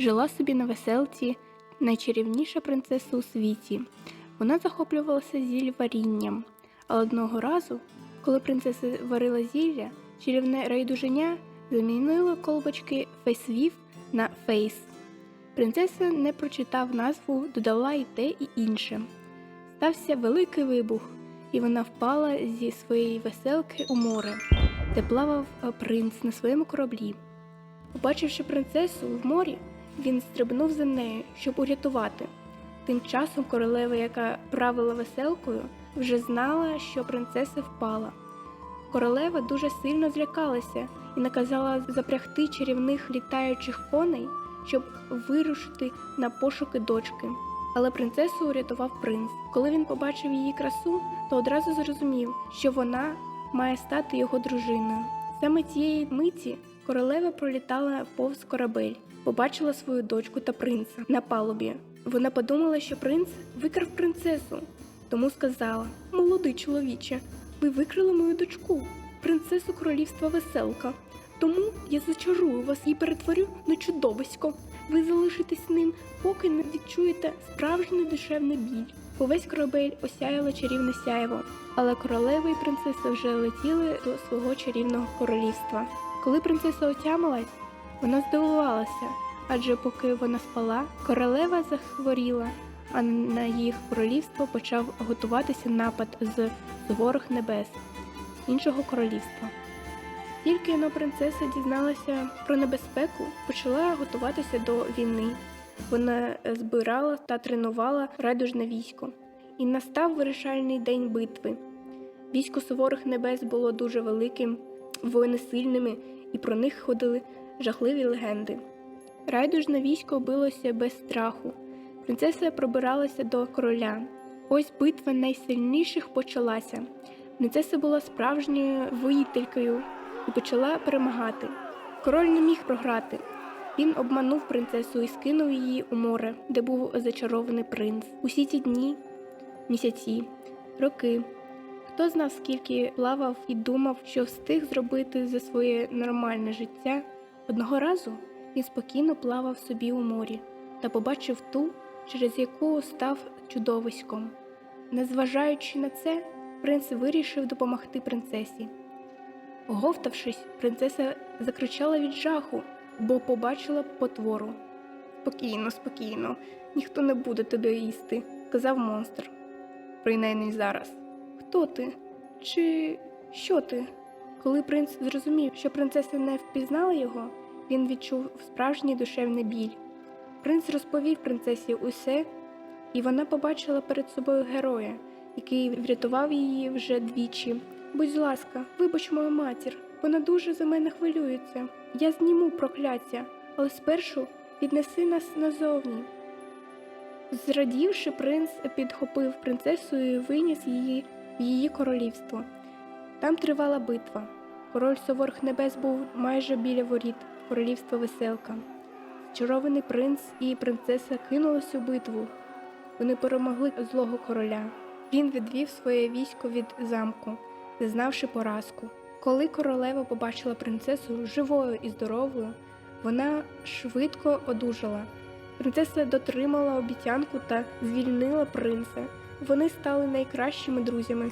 Жила собі на веселці найчарівніша принцеса у світі. Вона захоплювалася зіль варінням. Але одного разу, коли принцеса варила зілля, чарівне райдуженя замінило колбочки фейсвів на фейс. Принцеса не прочитав назву, додала і те, і інше. Стався великий вибух, і вона впала зі своєї веселки у море, де плавав е, принц на своєму кораблі. Побачивши принцесу в морі, він стрибнув за нею, щоб урятувати. Тим часом королева, яка правила веселкою, вже знала, що принцеса впала. Королева дуже сильно злякалася і наказала запрягти чарівних літаючих коней, щоб вирушити на пошуки дочки. Але принцесу урятував принц. Коли він побачив її красу, то одразу зрозумів, що вона має стати його дружиною. Саме цієї миті королева пролітала повз корабель, побачила свою дочку та принца на палубі. Вона подумала, що принц викрав принцесу, тому сказала: Молодий чоловіче, ви викрили мою дочку, принцесу королівства веселка. Тому я зачарую вас і перетворю на чудовисько. Ви залишитесь ним, поки не відчуєте справжній душевний біль. Увесь корабель осяяло чарівне сяйво, але королева і принцеса вже летіли до свого чарівного королівства. Коли принцеса отямилась, вона здивувалася, адже поки вона спала, королева захворіла, а на їх королівство почав готуватися напад з суворих небес іншого королівства. Тільки но принцеса дізналася про небезпеку, почала готуватися до війни. Вона збирала та тренувала радужне військо. І настав вирішальний день битви. Військо суворих небес було дуже великим, воїни сильними, і про них ходили жахливі легенди. Райдужне військо билося без страху. Принцеса пробиралася до короля. Ось битва найсильніших почалася. Принцеса була справжньою воїтелькою і почала перемагати. Король не міг програти. Він обманув принцесу і скинув її у море, де був зачарований принц. Усі ті дні, місяці, роки. Хто знав, скільки плавав і думав, що встиг зробити за своє нормальне життя. Одного разу він спокійно плавав собі у морі та побачив ту, через яку став чудовиськом. Незважаючи на це, принц вирішив допомогти принцесі. Оговтавшись, принцеса закричала від жаху, бо побачила потвору. Спокійно, спокійно, ніхто не буде тебе їсти, сказав монстр. Принаймні зараз. Хто ти? Чи що ти? Коли принц зрозумів, що принцеса не впізнала його, він відчув справжній душевний біль. Принц розповів принцесі усе, і вона побачила перед собою героя, який врятував її вже двічі. Будь ласка, вибач мою матір, вона дуже за мене хвилюється. Я зніму прокляття, але спершу віднеси нас назовні. Зрадівши, принц підхопив принцесу і виніс її в її королівство. Там тривала битва. Король суворих небес був майже біля воріт королівства веселка. Чарований принц і принцеса кинулись у битву. Вони перемогли злого короля. Він відвів своє військо від замку, зазнавши поразку. Коли королева побачила принцесу живою і здоровою, вона швидко одужала. Принцеса дотримала обіцянку та звільнила принца. Вони стали найкращими друзями.